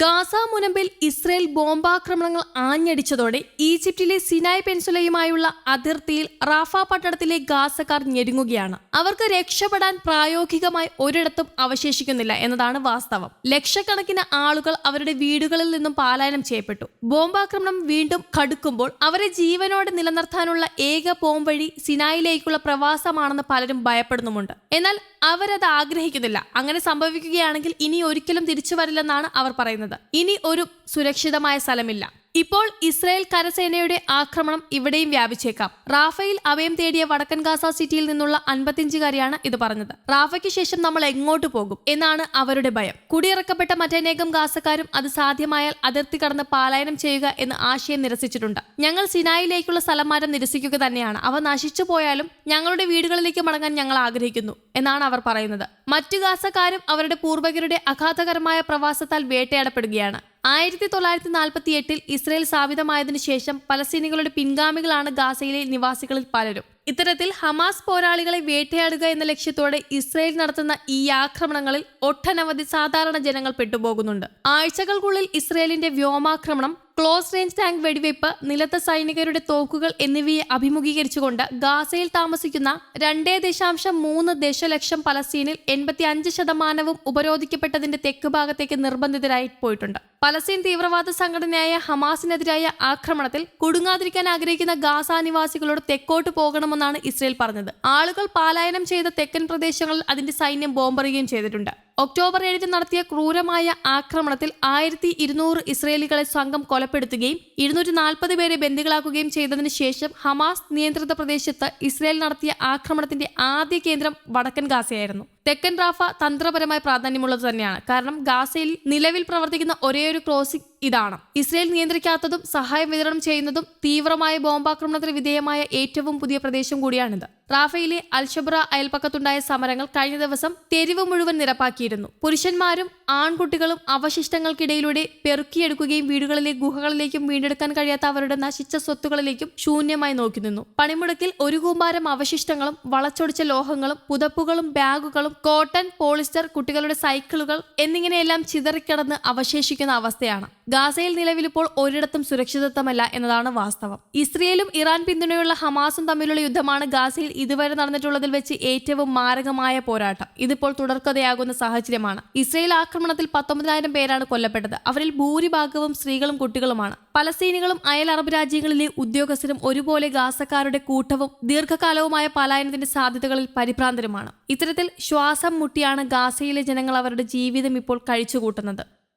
Gaza മുനമ്പിൽ Israel ബോംബാക്രമണങ്ങൾ ആഞ്ഞടിച്ചതോടെ ഈജിപ്തിലെ Sinai പെൻസുലയുമായുള്ള അതിർത്തിയിൽ Rafah പട്ടണത്തിലെ ഗാസക്കാർ ഞെരുങ്ങുകയാണ്. അവർക്ക് രക്ഷപ്പെടാൻ പ്രായോഗികമായി ഒരിടത്തും അവശേഷിക്കുന്നില്ല എന്നതാണ് വാസ്തവം. ലക്ഷക്കണക്കിന് ആളുകൾ അവരുടെ വീടുകളിൽ നിന്നും പാലായനം ചെയ്യപ്പെട്ടു. ബോംബാക്രമണം വീണ്ടും കടുക്കുമ്പോൾ അവരെ ജീവനോടെ നിലനിർത്താനുള്ള ഏക പോംവഴി സിനായിലേക്കുള്ള പ്രവാസമാണെന്ന് പലരും ഭയപ്പെടുന്നുമുണ്ട്. എന്നാൽ അവരത് ആഗ്രഹിക്കുന്നില്ല. അങ്ങനെ സംഭവിക്കുകയാണെങ്കിൽ ഇനി ഒരിക്കലും തിരിച്ചു വരില്ലെന്നാണ് അവർ പറയുന്നത്. ഇനി ഒരു സുരക്ഷിതമായ സ്ഥലമില്ല. ഇപ്പോൾ ഇസ്രായേൽ കരസേനയുടെ ആക്രമണം ഇവിടെയും വ്യാപിച്ചേക്കാം. റാഫയിൽ അഭയം തേടിയ വടക്കൻ ഗാസ സിറ്റിയിൽ നിന്നുള്ള അൻപത്തിയഞ്ചുകാരിയാണ് ഇത് പറഞ്ഞത്. റാഫയ്ക്ക് ശേഷം നമ്മൾ എങ്ങോട്ട് പോകും എന്നാണ് അവരുടെ ഭയം. കുടിയിറക്കപ്പെട്ട മറ്റനേകം ഗാസക്കാരും അത് സാധ്യമായാൽ അതിർത്തി കടന്ന് പാലായനം ചെയ്യുക എന്ന് ആശയം നിരസിച്ചിട്ടുണ്ട്. ഞങ്ങൾ സിനായിലേക്കുള്ള സ്ഥലമാറ്റം നിരസിക്കുക തന്നെയാണ്. അവ നശിച്ചു പോയാലും ഞങ്ങളുടെ വീടുകളിലേക്ക് മടങ്ങാൻ ഞങ്ങൾ ആഗ്രഹിക്കുന്നു എന്നാണ് അവർ പറയുന്നത്. മറ്റു ഗാസക്കാരും അവരുടെ പൂർവികരുടെ അഘാതകരമായ പ്രവാസത്താൽ വേട്ടയാടപ്പെടുകയാണ്. ആയിരത്തി തൊള്ളായിരത്തി നാൽപ്പത്തി എട്ടിൽ ഇസ്രയേൽ സ്ഥാപിതമായതിനു ശേഷം പലസ്തീനികളുടെ പിൻഗാമികളാണ് ഗാസയിലെ നിവാസികളിൽ പലരും. ഇത്തരത്തിൽ ഹമാസ് പോരാളികളെ വേട്ടയാടുക എന്ന ലക്ഷ്യത്തോടെ ഇസ്രയേൽ നടത്തുന്ന ഈ ആക്രമണങ്ങളിൽ ഒട്ടനവധി സാധാരണ ജനങ്ങൾ പെട്ടുപോകുന്നുണ്ട്. ആഴ്ചകൾക്കുള്ളിൽ ഇസ്രയേലിന്റെ വ്യോമാക്രമണം ക്ലോസ് റേഞ്ച് ടാങ്ക് വെടിവയ്പ് നിലത്തെ സൈനികരുടെ തോക്കുകൾ എന്നിവയെ അഭിമുഖീകരിച്ചുകൊണ്ട് ഗാസയിൽ താമസിക്കുന്ന രണ്ടേ ദശാംശം മൂന്ന് ദശലക്ഷം പലസ്തീനിൽ എൺപത്തി അഞ്ച് ശതമാനവും ഉപരോധിക്കപ്പെട്ടതിന്റെ തെക്ക് ഭാഗത്തേക്ക് നിർബന്ധിതരായി പോയിട്ടുണ്ട്. പലസ്തീൻ തീവ്രവാദ സംഘടനയായ ഹമാസിനെതിരായ ആക്രമണത്തിൽ കുടുങ്ങാതിരിക്കാൻ ആഗ്രഹിക്കുന്ന ഗാസ നിവാസികളോട് തെക്കോട്ട് പോകണമെന്നാണ് ഇസ്രയേൽ പറഞ്ഞത്. ആളുകൾ പാലായനം ചെയ്ത തെക്കൻ പ്രദേശങ്ങളിൽ അതിന്റെ സൈന്യം ബോംബെറിയുകയും ചെയ്തിട്ടുണ്ട്. ഒക്ടോബർ ഏഴിന് നടത്തിയ ക്രൂരമായ ആക്രമണത്തിൽ ആയിരത്തി ഇരുന്നൂറ് ഇസ്രയേലികളെ സംഘം കൊലപ്പെടുത്തുകയും ഇരുന്നൂറ്റി നാൽപ്പത് പേരെ ബന്ദികളാക്കുകയും ചെയ്തതിനു ശേഷം ഹമാസ് നിയന്ത്രിത പ്രദേശത്ത് ഇസ്രയേൽ നടത്തിയ ആക്രമണത്തിന്റെ ആദ്യ കേന്ദ്രം വടക്കൻ ഗാസയായിരുന്നു. തെക്കൻ റാഫ തന്ത്രപരമായി പ്രാധാന്യമുള്ളത് തന്നെയാണ്. കാരണം ഗാസയിൽ നിലവിൽ പ്രവർത്തിക്കുന്ന ഒരേയൊരു ക്രോസിംഗ് ഇതാണ്. ഇസ്രയേൽ നിയന്ത്രിക്കാത്തതും സഹായം വിതരണം ചെയ്യുന്നതും തീവ്രമായ ബോംബാക്രമണത്തിന് വിധേയമായ ഏറ്റവും പുതിയ പ്രദേശം കൂടിയാണിത്. റാഫയിലെ അൽഷബ്ര അയൽപ്പക്കത്തുണ്ടായ സമരങ്ങൾ കഴിഞ്ഞ ദിവസം തെരുവ് മുഴുവൻ നിരപ്പാക്കിയിരുന്നു. പുരുഷന്മാരും ആൺകുട്ടികളും അവശിഷ്ടങ്ങൾക്കിടയിലൂടെ പെറുക്കിയെടുക്കുകയും വീടുകളിലെ ഗുഹകളിലേക്കും വീണ്ടെടുക്കാൻ കഴിയാത്ത അവരുടെ നശിച്ച സ്വത്തുകളിലേക്കും ശൂന്യമായി നോക്കി നിന്നു. പണിമുടക്കിൽ ഒരു കൂമ്പാരം അവശിഷ്ടങ്ങളും വളച്ചൊടിച്ച ലോഹങ്ങളും പുതപ്പുകളും ബാഗുകളും കോട്ടൺ പോളിസ്റ്റർ കുട്ടികളുടെ സൈക്കിളുകൾ എന്നിങ്ങനെയെല്ലാം ചിതറിക്കിടന്ന് അവശേഷിക്കുന്ന അവസ്ഥയാണ്. ഗാസയിൽ നിലവിലിപ്പോൾ ഒരിടത്തും സുരക്ഷിതത്വമല്ല എന്നതാണ് വാസ്തവം. ഇസ്രയേലും ഇറാൻ പിന്തുണയുള്ള ഹമാസും തമ്മിലുള്ള യുദ്ധമാണ് ഗാസയിൽ ഇതുവരെ നടന്നിട്ടുള്ളതിൽ വെച്ച് ഏറ്റവും മാരകമായ പോരാട്ടം. ഇതിപ്പോൾ തുടർക്കഥയാകുന്ന സാഹചര്യമാണ്. ഇസ്രയേൽ ആക്രമണത്തിൽ പത്തൊമ്പതിനായിരം പേരാണ് കൊല്ലപ്പെട്ടത്. അവരിൽ ഭൂരിഭാഗവും സ്ത്രീകളും കുട്ടികളുമാണ്. പലസ്തീനികളും അയൽ അറബ് രാജ്യങ്ങളിലെ ഉദ്യോഗസ്ഥരും ഒരുപോലെ ഗാസക്കാരുടെ കൂട്ടവും ദീർഘകാലവുമായ പലായനത്തിന്റെ സാധ്യതകളിൽ പരിഭ്രാന്തരുമാണ്. ഇത്തരത്തിൽ ശ്വാസം മുട്ടിയാണ് ഗാസയിലെ ജനങ്ങൾ അവരുടെ ജീവിതം ഇപ്പോൾ കഴിച്ചുകൂട്ടുന്നത്.